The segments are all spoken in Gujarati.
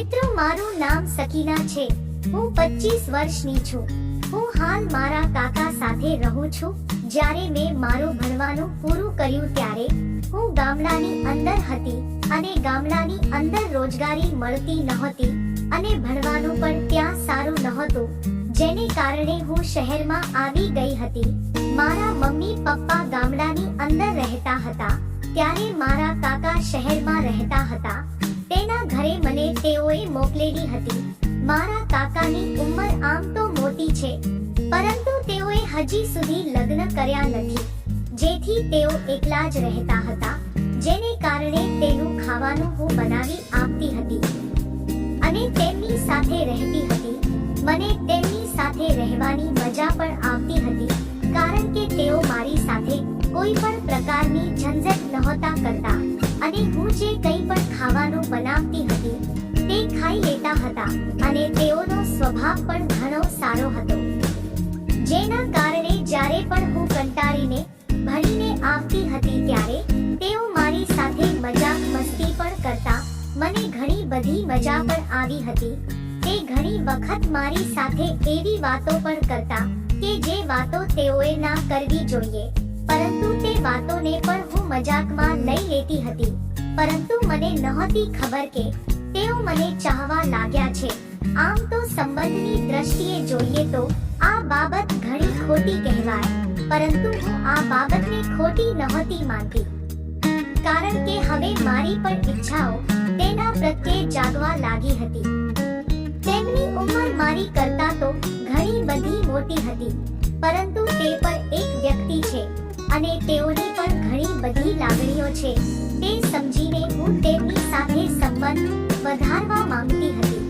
મિત્રો, મારું નામ સકીના છે. હું 25 વર્ષની છું. હું હાલ મારા કાકા સાથે રહું છું. જ્યારે મેં મારું ભણવાનું પૂરું કર્યું ત્યારે હું ગામડાની અંદર હતી અને ગામડાની અંદર રોજગારી મળતી નહોતી અને ભણવાનું પણ ત્યાં સારું નહોતું. જેને કારણે હું શહેરમાં આવી ગઈ હતી. મારા મમ્મી પપ્પા ગામડાની અંદર રહેતા હતા. ત્યારે મારા કાકા શહેરમાં રહેતા હતા. મને મોકલેલી હતી. મારા કાકાની ઉંમર આમ તો મોટી છે, પરંતુ તેઓએ હજી સુધી લગ્ન કર્યા નથી. જેથી તેઓ એકલા જ રહેતા હતા, જેને કારણે તેનું ખાવાનું હું બનાવી આપતી હતી. અને તેમની સાથે રહેતી હતી. મને તેમની સાથે રહેવાની મજા પણ આવતી હતી, કારણ કે તેઓ મારી સાથે કોઈ પણ પ્રકારની ઝંઝટ નહોતા કરતા. અને હું જે હતા અને તેઓનો સ્વભાવ પણ ઘણો સારો હતો. જેના કારણે જ્યારે પણ હું કંટાળીને ભણીને આવતી હતી ત્યારે તેઓ મારી સાથે મજાક મસ્તી પણ કરતા મને ઘણી બધી મજા પણ આવી હતી. તે ઘણી વખત મારી સાથે એવી વાતો પણ કરતા કે જે વાતો તેઓએ ના કરવી જોઈએ. પરંતુ તે વાતોને પણ હું મજાકમાં લઈ લેતી હતી. પરંતુ મને નહોતી ખબર કે તેઓ મને ચાહવા લાગ્યા છે. આમ તો સંબંધની દ્રષ્ટિએ જોઈએ તો આ બાબત ઘણી ખોટી કહેવાય, પરંતુ હું આ બાબતને ખોટી નહોતી માનતી. કારણ કે હવે મારી પણ ઈચ્છાઓ તેના પ્રત્યે જાગવા લાગી હતી. તેમની ઉંમર મારી કરતા તો ઘણી બધી મોટી હતી, પરંતુ તે પણ એક વ્યક્તિ છે અને તેઓની પણ ઘણી બધી લાગણીઓ છે. તે સમજીને હું તેમની સાથે સંબંધ વધારવા માંગતી હતી.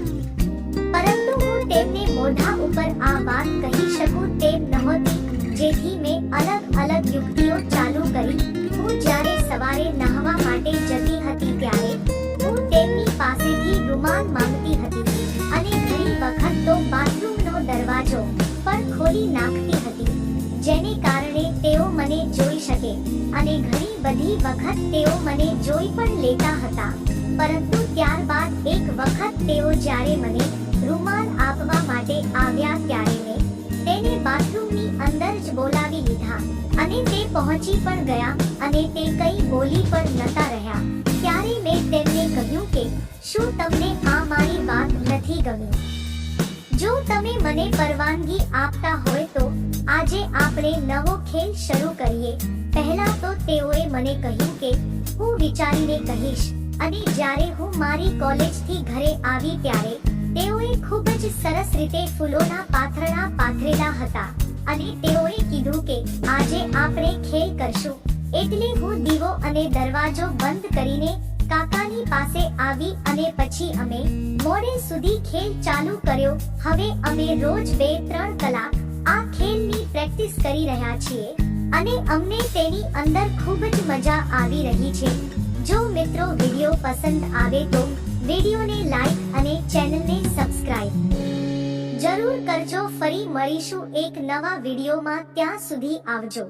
પરંતુ હું તેમને મોઢા ઉપર આ વાત કહી શકું તેમ નહોતી, જેથી મેં અલગ અલગ યુક્તિઓ ચાલુ કરી. હું જ્યારે સવારે નહાવા માટે જતી હતી ત્યારે હું તેમની પાસેથી રૂમાલ માંગતી હતી અને ઘણી વખત તો બાથરૂમનો દરવાજો પણ ખોલી નાખતી હતી, જેને કારણે તેઓ મને જોઈ શકે અને ઘણી બધી વખત તેઓ મને જોઈ પણ લેતા હતા. પરંતુ ત્યારબાદ એક વખત તેઓ જ્યારે મને રૂમાલ આપવા માટે આવ્યા ત્યારે મેં તેને બાથરૂમની અંદર જ બોલાવી લીધા અને તે પહોંચી પણ ગયા અને તે કંઈ બોલી પણ નતા રહ્યા. ત્યારે મેં તેમને કહ્યું કે, શું તમને આ મારી વાત નથી ગમી? જો તમે મને પરવાનગી આપતા હોય તો આજે આપણે નવો ખેલ શરૂ કરીએ. પહેલા તો તેઓએ મને કહ્યું કે, હું વિચારીને કહીશ, અને જ્યારે હું મારી કોલેજથી ઘરે આવી ત્યારે તેઓએ ખૂબ જ સરસ રીતે ફૂલોના પાથરણા પાથરેલા હતા, અને તેઓએ કીધું કે, આજે આપણે ખેલ કરશું. એટલે હું દીવો અને દરવાજો બંધ કરીને કાકાની પાસે આવી અને પછી અમે મોડે સુધી ખેલ ચાલુ કર્યો. હવે અમે રોજ બે ત્રણ કલાક આ ખેલની પ્રેક્ટિસ કરી રહ્યા છીએ. અને અમને તેની અંદર ખૂબ જ મજા આવી રહી છે. જો મિત્રો વિડિયો પસંદ આવે તો વિડિયોને લાઈક અને ચેનલને સબસ્ક્રાઇબ જરૂર કરજો. ફરી મળીશું એક નવા વિડિયોમાં. ત્યાં સુધી આવજો.